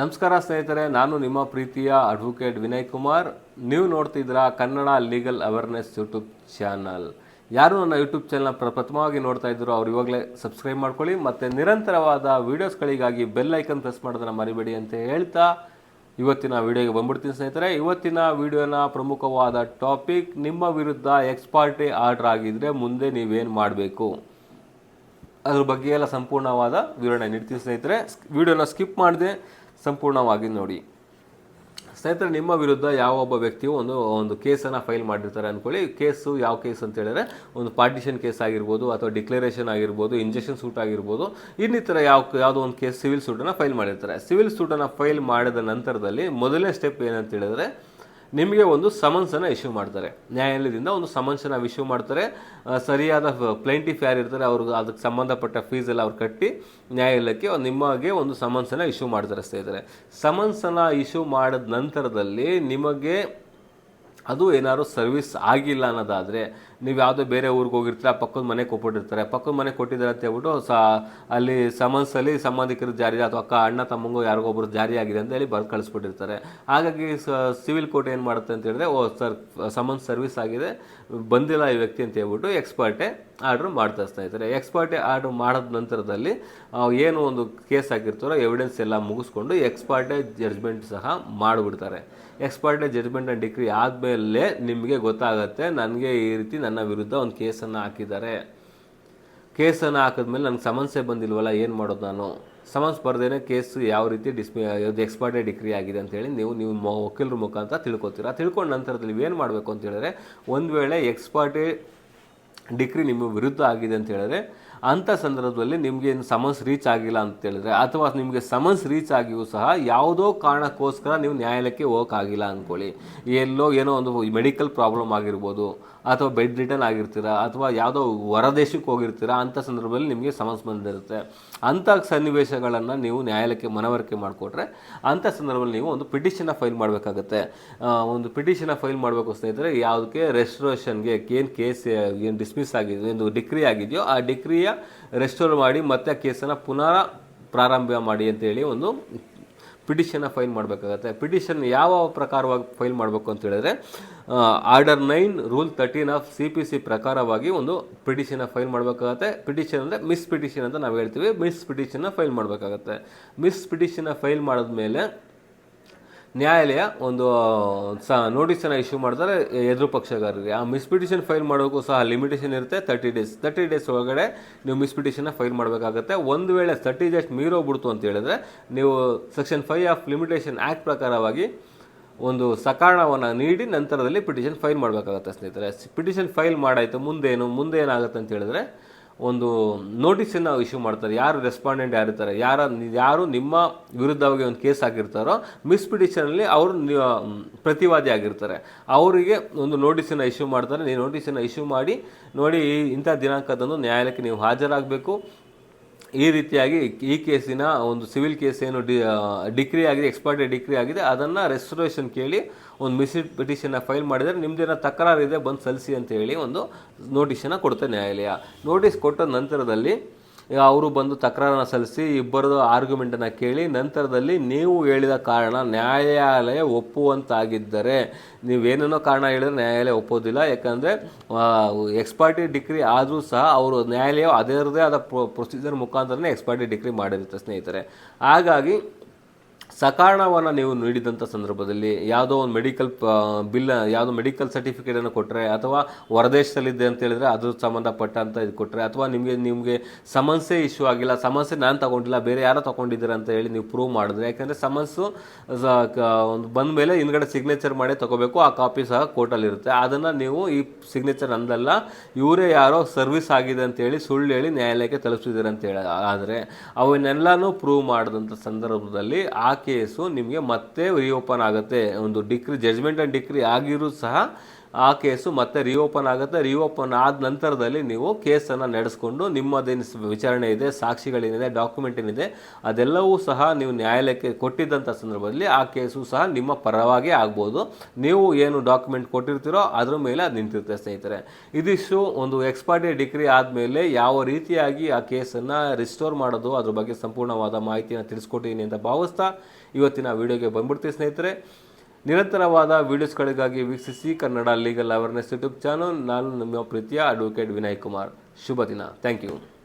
ನಮಸ್ಕಾರ ಸ್ನೇಹಿತರೆ, ನಾನು ನಿಮ್ಮ ಪ್ರೀತಿಯ ಅಡ್ವೊಕೇಟ್ ವಿನಯ್ ಕುಮಾರ್. ನೀವು ನೋಡ್ತಿದ್ದೀರಾ Kannada legal awareness YouTube channel ಯಾರು ನನ್ನ ಯೂಟ್ಯೂಬ್ ಚಾನಲ್ನ ಪ್ರ ಪ್ರಥಮವಾಗಿ ನೋಡ್ತಾ ಇದ್ರು ಅವ್ರು ಇವಾಗಲೇ ಸಬ್ಸ್ಕ್ರೈಬ್ ಮಾಡ್ಕೊಳ್ಳಿ ಮತ್ತು ನಿರಂತರವಾದ ವೀಡಿಯೋಸ್ಗಳಿಗಾಗಿ ಬೆಲ್ ಐಕನ್ ಪ್ರೆಸ್ ಮಾಡೋದನ್ನು ಮರಿಬೇಡಿ ಅಂತ ಹೇಳ್ತಾ ಇವತ್ತಿನ ವಿಡಿಯೋಗೆ ಬಂದ್ಬಿಡ್ತೀನಿ ಸ್ನೇಹಿತರೆ. ಇವತ್ತಿನ ವಿಡಿಯೋನ ಪ್ರಮುಖವಾದ ಟಾಪಿಕ್ ನಿಮ್ಮ ವಿರುದ್ಧ ಎಕ್ಸ್ಪಾರ್ಟಿ ಆರ್ಡರ್ ಆಗಿದ್ದರೆ ಮುಂದೆ ನೀವೇನು ಮಾಡಬೇಕು? ಅದ್ರ ಬಗ್ಗೆ ಎಲ್ಲ ಸಂಪೂರ್ಣವಾದ ವಿವರಣೆ ನೀಡ್ತೀನಿ ಸ್ನೇಹಿತರೆ. ವಿಡಿಯೋನ ಸ್ಕಿಪ್ ಮಾಡದೆ. ಸಂಪೂರ್ಣವಾಗಿ ನೋಡಿ. ಸ್ನೇಹಿತರೆ, ನಿಮ್ಮ ವಿರುದ್ಧ ಯಾವ ಒಬ್ಬ ವ್ಯಕ್ತಿಯು ಒಂದು ಒಂದು ಕೇಸನ್ನು ಫೈಲ್ ಮಾಡಿರ್ತಾರೆ ಅಂದ್ಕೊಳ್ಳಿ ಕೇಸು ಯಾವ ಕೇಸ್ ಅಂತ ಹೇಳಿದ್ರೆ, ಒಂದು ಪಾರ್ಟಿಷನ್ ಕೇಸ್ ಆಗಿರ್ಬೋದು ಅಥವಾ ಡಿಕ್ಲರೇಷನ್ ಆಗಿರ್ಬೋದು, ಇಂಜೆಕ್ಷನ್ ಸೂಟ್ ಆಗಿರ್ಬೋದು, ಇನ್ನಿತರ ಯಾವ, ಯಾವುದೋ ಒಂದು ಕೇಸ್ ಸಿವಿಲ್ ಸೂಟನ್ನು ಫೈಲ್ ಮಾಡಿರ್ತಾರೆ. ಸಿವಿಲ್ ಸೂಟನ್ನು ಫೈಲ್ ಮಾಡಿದ ನಂತರದಲ್ಲಿ ಮೊದಲನೇ ಸ್ಟೆಪ್ ಏನಂತ ಹೇಳಿದ್ರೆ ನಿಮಗೆ ಒಂದು ಸಮನ್ಸನ್ನು ಇಶ್ಯೂ ಮಾಡ್ತಾರೆ. ನ್ಯಾಯಾಲಯದಿಂದ ಒಂದು ಸಮನ್ಸನ್ನು ಇಶ್ಯೂ ಮಾಡ್ತಾರೆ. ಸರಿಯಾದ ಪ್ಲೇಂಟಿಫ್ ಯಾರು ಇರ್ತಾರೆ, ಅವ್ರಿಗೆ ಅದಕ್ಕೆ ಸಂಬಂಧಪಟ್ಟ ಫೀಸ್ ಎಲ್ಲ ಅವ್ರು ಕಟ್ಟಿ ನ್ಯಾಯಾಲಯಕ್ಕೆ ನಿಮಗೆ ಒಂದು ಸಮನ್ಸನ್ನು ಇಶ್ಯೂ ಮಾಡ್ತಾರೆ ಸ್ನೇಹಿತರೆ ಸಮನ್ಸನ್ನು ಇಶ್ಯೂ ಮಾಡಿದ ನಂತರದಲ್ಲಿ ನಿಮಗೆ ಅದು ಏನಾದರೂ ಸರ್ವಿಸ್ ಆಗಿಲ್ಲ ಅನ್ನೋದಾದರೆ ನೀವು ಯಾವುದೋ ಬೇರೆ ಊರಿಗೆ ಹೋಗಿರ್ತೀರ ಪಕ್ಕದ ಮನೆ ಕೊಟ್ಬಿಟ್ಟಿರ್ತಾರೆ. ಪಕ್ಕದ ಮನೆ ಕೊಟ್ಟಿದ್ದಾರೆ ಅಂತ ಹೇಳ್ಬಿಟ್ಟು ಸ, ಅಲ್ಲಿ ಸಮನ್ಸಲ್ಲಿ ಸಂಬಂಧಿಕರು ಜಾರಿ ಅಥವಾ ಅಕ್ಕ, ಅಣ್ಣ, ತಮ್ಮಂಗೋ ಯಾರಿಗೊಬ್ಬರು ಜಾರಿ ಆಗಿದೆ ಅಂತ ಹೇಳಿ ಬರ್ದು ಕಳಿಸ್ಬಿಟ್ಟಿರ್ತಾರೆ. ಹಾಗಾಗಿ ಸಿವಿಲ್ ಕೋರ್ಟ್ ಏನು ಮಾಡುತ್ತೆ ಅಂತ ಹೇಳಿದ್ರೆ, ಓ, ಸರ್, ಸಮನ್ಸ್ ಸರ್ವಿಸ್ ಆಗಿದೆ, ಬಂದಿಲ್ಲ ಈ ವ್ಯಕ್ತಿ ಅಂತ ಹೇಳ್ಬಿಟ್ಟು ಎಕ್ಸ್ಪರ್ಟೇ ಆರ್ಡ್ರ್ ಮಾಡ್ತಾ ಇರ್ತಾರೆ ಎಕ್ಸ್ಪರ್ಟೇ ಆರ್ಡ್ರ್ ಮಾಡಿದ ನಂತರದಲ್ಲಿ ಏನು ಒಂದು ಕೇಸ್ ಆಗಿರ್ತಾರೋ ಎವಿಡೆನ್ಸ್ ಎಲ್ಲ ಮುಗಿಸ್ಕೊಂಡು ಎಕ್ಸ್ಪರ್ಟೇ ಜಡ್ಜ್ಮೆಂಟ್ ಸಹ ಮಾಡಿಬಿಡ್ತಾರೆ. ಎಕ್ಸ್ಪರ್ಟೇ ಜಡ್ಜ್ಮೆಂಟ್ ಆ್ಯಂಡ್ ಡಿಗ್ರಿ ಆದಮೇಲೆ ನಿಮಗೆ ಗೊತ್ತಾಗುತ್ತೆ, ನನಗೆ ಈ ರೀತಿ ನನ್ನ ವಿರುದ್ಧ ಒಂದು ಕೇಸನ್ನು ಹಾಕಿದ್ದಾರೆ. ಕೇಸನ್ನು ಹಾಕಿದ್ಮೇಲೆ ನನಗೆ ಸಮಸ್ಯೆ ಬಂದಿಲ್ವಲ್ಲ, ಏನು ಮಾಡೋದು ನಾನು? ಸಮನ್ಸ್ ಬರ್ದೇನೆ ಕೇಸು ಯಾವ ರೀತಿ ಡಿಸ್ಮಿ ಇದು ಎಕ್ಸ್ಪರ್ಟೇ ಡಿಗ್ರಿ ಆಗಿದೆ ಅಂತೇಳಿ ನೀವು ನೀವು ಮೊ, ವಕೀಲರ ಮುಖಾಂತರ ತಿಳ್ಕೊತೀರ? ತಿಳ್ಕೊಂಡ ನಂತರದಲ್ಲಿ ಏನು ಮಾಡಬೇಕು ಅಂತ ಹೇಳಿದ್ರೆ, ಒಂದು ವೇಳೆ ಎಕ್ಸ್ಪರ್ಟೇ ಡಿಗ್ರಿ ನಿಮ್ಮ ವಿರುದ್ಧ ಆಗಿದೆ ಅಂತ ಹೇಳಿದ್ರೆ ಅಂಥ ಸಂದರ್ಭದಲ್ಲಿ ನಿಮಗೆ ಸಮನ್ಸ್ ರೀಚ್ ಆಗಿಲ್ಲ ಅಂತ ಹೇಳಿದ್ರೆ, ಅಥವಾ ನಿಮಗೆ ಸಮನ್ಸ್ ರೀಚ್ ಆಗಿಯೂ ಸಹ ಯಾವುದೋ ಕಾರಣಕ್ಕೋಸ್ಕರ ನೀವು ನ್ಯಾಯಾಲಯಕ್ಕೆ ಹೋಗೋಕ್ಕಾಗಿಲ್ಲ ಅಂದ್ಕೊಳ್ಳಿ ಎಲ್ಲೋ ಏನೋ ಒಂದು ಮೆಡಿಕಲ್ ಪ್ರಾಬ್ಲಮ್ ಆಗಿರ್ಬೋದು, ಅಥವಾ ಬೆಡ್ ರಿಟರ್ನ್ ಆಗಿರ್ತೀರಾ, ಅಥವಾ ಯಾವುದೋ ಹೊರದೇಶಕ್ಕೆ ಹೋಗಿರ್ತೀರಾ ಅಂಥ ಸಂದರ್ಭದಲ್ಲಿ ನಿಮಗೆ ಸಮನ್ಸ್ ಬಂದಿರುತ್ತೆ. ಅಂಥ ಸನ್ನಿವೇಶಗಳನ್ನು ನೀವು ನ್ಯಾಯಾಲಯಕ್ಕೆ ಮನವರಿಕೆ ಮಾಡಿಕೊಟ್ರೆ ಅಂಥ ಸಂದರ್ಭದಲ್ಲಿ ನೀವು ಒಂದು ಪಿಟಿಷನ್ನ ಫೈಲ್ ಮಾಡಬೇಕಾಗತ್ತೆ. ಒಂದು ಪಿಟಿಷನ್ನ ಫೈಲ್ ಮಾಡಬೇಕು ಸ್ನೇಹಿತರೆ, ಯಾವುದಕ್ಕೆ ರೆಸ್ಟ್ರೇಷನ್ಗೆ ಏನು ಕೇಸ್ ಏನು ಡಿಸ್ಮಿಸ್ ಆಗಿದೆ ಒಂದು ಡಿಕ್ರಿ ಆಗಿದೆಯೋ ಆ ಡಿಕ್ರಿಯ ರೆಸ್ಟೋರ್ ಮಾಡಿ ಮತ್ತೆ ಆ ಕೇಸನ್ನು ಪುನಃ ಪ್ರಾರಂಭ ಮಾಡಿ ಅಂತೇಳಿ ಒಂದು ಪಿಟಿಷನ್ನ ಫೈಲ್ ಮಾಡಬೇಕಾಗತ್ತೆ. ಪಿಟಿಷನ್ ಯಾವ ಪ್ರಕಾರವಾಗಿ ಫೈಲ್ ಮಾಡಬೇಕು ಅಂತ ಹೇಳಿದ್ರೆ order nine rule thirteen of C P C ಪ್ರಕಾರವಾಗಿ ಒಂದು ಪಿಟಿಷನ್ನ ಫೈಲ್ ಮಾಡಬೇಕಾಗತ್ತೆ. ಪಿಟಿಷನ್ ಅಂದರೆ ಮಿಸ್ ಪಿಟಿಷನ್ ಅಂತ ನಾವು ಹೇಳ್ತೀವಿ. ಮಿಸ್ ಪಿಟಿಷನ್ನ ಫೈಲ್ ಮಾಡಬೇಕಾಗತ್ತೆ. ಮಿಸ್ ಪಿಟಿಷನ್ನ ಫೈಲ್ ಮಾಡಿದ್ಮೇಲೆ ನ್ಯಾಯಾಲಯ ಒಂದು ಸ ನೋಟಿಸನ್ನು ಇಶ್ಯೂ ಮಾಡ್ತಾರೆ ಎದುರು ಪಕ್ಷಗಾರರಿಗೆ. ಆ ಮಿಸ್ ಪಿಟಿಷನ್ ಫೈಲ್ ಮಾಡೋಕ್ಕೂ ಸಹ ಲಿಮಿಟೇಷನ್ ಇರುತ್ತೆ ತರ್ಟಿ ಡೇಸ್ ತರ್ಟಿ ಡೇಸ್ ಒಳಗಡೆ ನೀವು ಮಿಸ್ ಪಿಟಿಷನ್ನ ಫೈಲ್ ಮಾಡಬೇಕಾಗುತ್ತೆ. ಒಂದು ವೇಳೆ ತರ್ಟಿ ಡೇಸ್ ಮೀರೋಗ್ಬಿಡ್ತು ಅಂತ ಹೇಳಿದ್ರೆ ನೀವು section five of limitation act ಪ್ರಕಾರವಾಗಿ ಒಂದು ಸಕಾರಣವನ್ನು ನೀಡಿ ನಂತರದಲ್ಲಿ ಪಿಟಿಷನ್ ಫೈಲ್ ಮಾಡಬೇಕಾಗತ್ತೆ ಸ್ನೇಹಿತರೆ. ಪಿಟಿಷನ್ ಫೈಲ್ ಮಾಡಾಯಿತು, ಮುಂದೇನು ಮುಂದೆ ಏನಾಗುತ್ತೆ ಅಂತ ಹೇಳಿದ್ರೆ ಒಂದು ನೋಟಿಸನ್ನು ಇಶ್ಯೂ ಮಾಡ್ತಾರೆ. ಯಾರು ರೆಸ್ಪಾಂಡೆಂಟ್ ಯಾರಿರ್ತಾರೆ ಯಾರ ಯಾರು ನಿಮ್ಮ ವಿರುದ್ಧವಾಗಿ ಒಂದು ಕೇಸ್ ಹಾಕಿರ್ತಾರೋ, ಮಿಸ್ ಪಿಟಿಷನಲ್ಲಿ ಅವರು ಪ್ರತಿವಾದಿ ಆಗಿರ್ತಾರೆ. ಅವರಿಗೆ ಒಂದು ನೋಟಿಸನ್ನು ಇಶ್ಯೂ ಮಾಡ್ತಾರೆ. ನೀವು ನೋಟಿಸನ್ನು ಇಶ್ಯೂ ಮಾಡಿ, ನೋಡಿ ಇಂಥ ದಿನಾಂಕದಂದು ನ್ಯಾಯಾಲಯಕ್ಕೆ ನೀವು ಹಾಜರಾಗಬೇಕು. ಈ ರೀತಿಯಾಗಿ ಈ ಕೇಸಿನ ಒಂದು ಸಿವಿಲ್ ಕೇಸ್ ಏನು ಡಿ ಡಿಕ್ರಿ ಆಗಿದೆ ಎಕ್ಸ್ಪರ್ಟ್ ಡಿಕ್ರಿ ಆಗಿದೆ, ಅದನ್ನು ರೆಸ್ಟೋರೇಷನ್ ಕೇಳಿ ಒಂದು ಮಿಸಿಡ್ ಪಿಟಿಷನ್ನ ಫೈಲ್ ಮಾಡಿದರೆ ನಿಮ್ಮದೇನೋ ತಕರಾರಿದೆ ಬಂದು ಸಲ್ಲಿಸಿ ಅಂತ ಹೇಳಿ ಒಂದು ನೋಟಿಸನ್ನು ಕೊಡ್ತಾರೆ ನ್ಯಾಯಾಲಯ. ನೋಟಿಸ್ ಕೊಟ್ಟ ನಂತರದಲ್ಲಿ ಅವರು ಬಂದು ತಕರಾರನ್ನು ಸಲ್ಲಿಸಿ ಇಬ್ಬರದು ಆರ್ಗ್ಯುಮೆಂಟನ್ನು ಕೇಳಿ ನಂತರದಲ್ಲಿ ನೀವು ಹೇಳಿದ ಕಾರಣ ನ್ಯಾಯಾಲಯ ಒಪ್ಪುವಂತಾಗಿದ್ದರೆ ನೀವೇನೇನೋ ಕಾರಣ ಹೇಳಿದ್ರೆ ನ್ಯಾಯಾಲಯ ಒಪ್ಪೋದಿಲ್ಲ. ಯಾಕಂದರೆ ಎಕ್ಸ್ಪರ್ಟಿ ಡಿಗ್ರಿ ಆದರೂ ಸಹ ಅವರು ನ್ಯಾಯಾಲಯ ಅದರದೇ ಆದ ಪ್ರೊಸೀಜರ್ ಮುಖಾಂತರನೇ ಎಕ್ಸ್ಪರ್ಟಿ ಡಿಗ್ರಿ ಮಾಡಿರುತ್ತೆ ಸ್ನೇಹಿತರೆ. ಹಾಗಾಗಿ ಸಕಾರಣವನ್ನು ನೀವು ನೀಡಿದಂಥ ಸಂದರ್ಭದಲ್ಲಿ ಯಾವುದೋ ಒಂದು ಮೆಡಿಕಲ್ ಬಿಲ್ ಯಾವುದೋ ಮೆಡಿಕಲ್ ಸರ್ಟಿಫಿಕೇಟನ್ನು ಕೊಟ್ಟರೆ ಅಥವಾ ಹೊರದೇಶದಲ್ಲಿದೆ ಅಂತ ಹೇಳಿದ್ರೆ ಅದ್ರ ಸಂಬಂಧಪಟ್ಟಂಥ ಇದು ಕೊಟ್ಟರೆ ಅಥವಾ ನಿಮಗೆ ನಿಮಗೆ ಸಮಸ್ಯೆ ಇಶ್ಯೂ ಆಗಿಲ್ಲ, ಸಮಸ್ಯೆ ನಾನು ತಗೊಂಡಿಲ್ಲ, ಬೇರೆ ಯಾರೋ ತಗೊಂಡಿದ್ದೀರ ಅಂತ ಹೇಳಿ ನೀವು ಪ್ರೂವ್ ಮಾಡಿದ್ರೆ, ಯಾಕಂದರೆ ಸಮಸ್ಸು ಒಂದು ಬಂದ ಮೇಲೆ ಹಿಂದ್ಗಡೆ ಸಿಗ್ನೇಚರ್ ಮಾಡಿ ತಗೋಬೇಕು, ಆ ಕಾಪಿ ಸಹ ಕೋರ್ಟಲ್ಲಿರುತ್ತೆ ಅದನ್ನು ನೀವು ಈ ಸಿಗ್ನೇಚರ್ ಅಂದಲ್ಲ, ಇವರೇ ಯಾರೋ ಸರ್ವಿಸ್ ಆಗಿದೆ ಅಂತೇಳಿ ಸುಳ್ಳು ಹೇಳಿ ನ್ಯಾಯಾಲಯಕ್ಕೆ ತಲುಪಿಸಿದ್ದೀರ ಅಂತ ಹೇಳಿ, ಆದರೆ ಅವನ್ನೆಲ್ಲನೂ ಪ್ರೂವ್ ಮಾಡಿದಂಥ ಸಂದರ್ಭದಲ್ಲಿ ಆ ಕೇಸು ನಿಮಗೆ ಮತ್ತೆ ರಿಓಪನ್ ಆಗುತ್ತೆ. ಒಂದು ಡಿಕ್ರಿ ಜಜ್ಮೆಂಟ್ ಆ್ಯಂಡ್ ಡಿಕ್ರಿ ಆಗಿರೂ ಸಹ ಆ ಕೇಸು ಮತ್ತೆ ರಿಓಪನ್ ಆಗುತ್ತೆ. ರಿಓಪನ್ ಆದ ನಂತರದಲ್ಲಿ ನೀವು ಕೇಸನ್ನು ನಡೆಸ್ಕೊಂಡು ನಿಮ್ಮದೇನು ವಿಚಾರಣೆ ಇದೆ, ಸಾಕ್ಷಿಗಳೇನಿದೆ, ಡಾಕ್ಯುಮೆಂಟ್ ಏನಿದೆ, ಅದೆಲ್ಲವೂ ಸಹ ನೀವು ನ್ಯಾಯಾಲಯಕ್ಕೆ ಕೊಟ್ಟಿದ್ದಂಥ ಸಂದರ್ಭದಲ್ಲಿ ಆ ಕೇಸು ಸಹ ನಿಮ್ಮ ಪರವಾಗಿ ಆಗ್ಬೋದು. ನೀವು ಏನು ಡಾಕ್ಯುಮೆಂಟ್ ಕೊಟ್ಟಿರ್ತೀರೋ ಅದರ ಮೇಲೆ ಅದು ನಿಂತಿರುತ್ತೆ ಸ್ನೇಹಿತರೆ. ಇದಿಷ್ಟು ಒಂದು ಎಕ್ಸ್ಪರ್ಟಿ ಡಿಗ್ರಿ ಆದಮೇಲೆ ಯಾವ ರೀತಿಯಾಗಿ ಆ ಕೇಸನ್ನು ರಿಸ್ಟೋರ್ ಮಾಡೋದು, ಅದ್ರ ಬಗ್ಗೆ ಸಂಪೂರ್ಣವಾದ ಮಾಹಿತಿಯನ್ನು ತಿಳಿಸ್ಕೊಟ್ಟಿದ್ದೀನಿ ಅಂತ ಭಾವಿಸ್ತಾ ಇವತ್ತಿನ ವಿಡಿಯೋಗೆ ಬಂದ್ಬಿಡ್ತೀವಿ ಸ್ನೇಹಿತರೆ. ನಿರಂತರವಾದ ವಿಡಿಯೋಸ್ಗಳಿಗಾಗಿ ವೀಕ್ಷಿಸಿ Kannada legal awareness YouTube channel. ನಾನು ನಿಮ್ಮ ಪ್ರೀತಿಯ ಅಡ್ವೊಕೇಟ್ ವಿನಯ್ ಕುಮಾರ್. ಶುಭ ದಿನ. Thank you.